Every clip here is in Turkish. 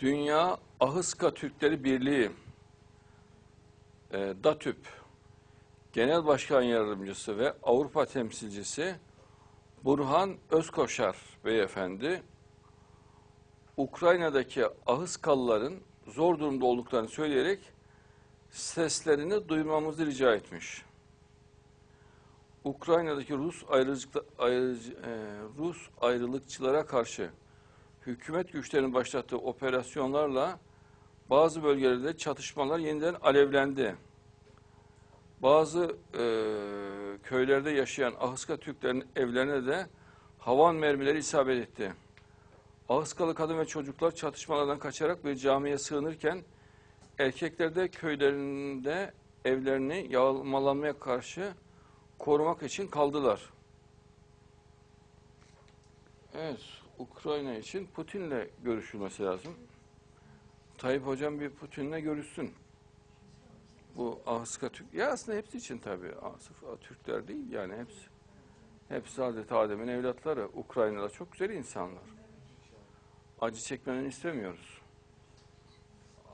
Dünya Ahıska Türkleri Birliği e, DATÜP Genel Başkan Yardımcısı ve Avrupa Temsilcisi Burhan Özkoşar Beyefendi Ukrayna'daki Ahıskalıların zor durumda olduklarını söyleyerek seslerini duyurmamızı rica etmiş. Ukrayna'daki Rus ayrılıcı, ayrıcı- e, Rus ayrılıkçılara karşı hükümet güçlerinin başlattığı operasyonlarla bazı bölgelerde çatışmalar yeniden alevlendi. Bazı e, köylerde yaşayan Ahıska Türklerin evlerine de havan mermileri isabet etti. Ahıskalı kadın ve çocuklar çatışmalardan kaçarak bir camiye sığınırken erkekler de köylerinde evlerini yağmalanmaya karşı korumak için kaldılar. Evet, Ukrayna için Putin'le görüşülmesi lazım. Tayyip Hocam bir Putin'le görüşsün. Bu Ahıska Türk, ya aslında hepsi için tabii. Sırf Türkler değil yani hepsi. Hepsi Hazreti Adem'in evlatları. Ukrayna'da çok güzel insanlar. Acı çekmelerini istemiyoruz.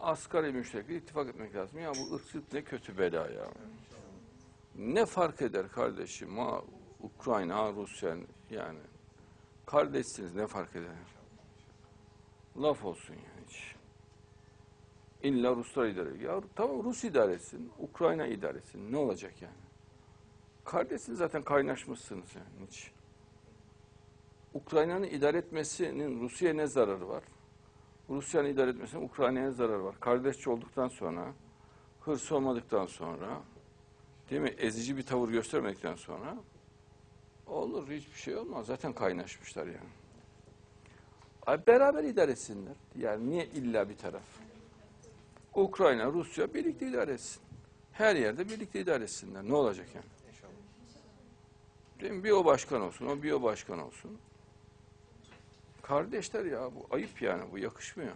Asgari müşterek ittifak etmek lazım. Ya bu ırkçılık ne kötü bela ya. Ne fark eder kardeşim? Ha, Ukrayna, Rusya yani. Kardeşsiniz ne fark eder? Laf olsun yani hiç. İlla Ruslar idare. Ya tamam Rus idare etsin, Ukrayna idare etsin. Ne olacak yani? Kardeşsiniz zaten kaynaşmışsınız yani hiç. Ukrayna'nın idare etmesinin Rusya'ya ne zararı var? Rusya'nın idare etmesinin Ukrayna'ya zararı var. Kardeşçi olduktan sonra, hırs olmadıktan sonra, değil mi? Ezici bir tavır göstermedikten sonra olur hiçbir şey olmaz. Zaten kaynaşmışlar yani. Ay beraber idare etsinler. Yani niye illa bir taraf? Ukrayna, Rusya birlikte idare etsin. Her yerde birlikte idare etsinler. Ne olacak yani? Değil mi? Bir o başkan olsun, o bir o başkan olsun. Kardeşler ya bu ayıp yani bu yakışmıyor.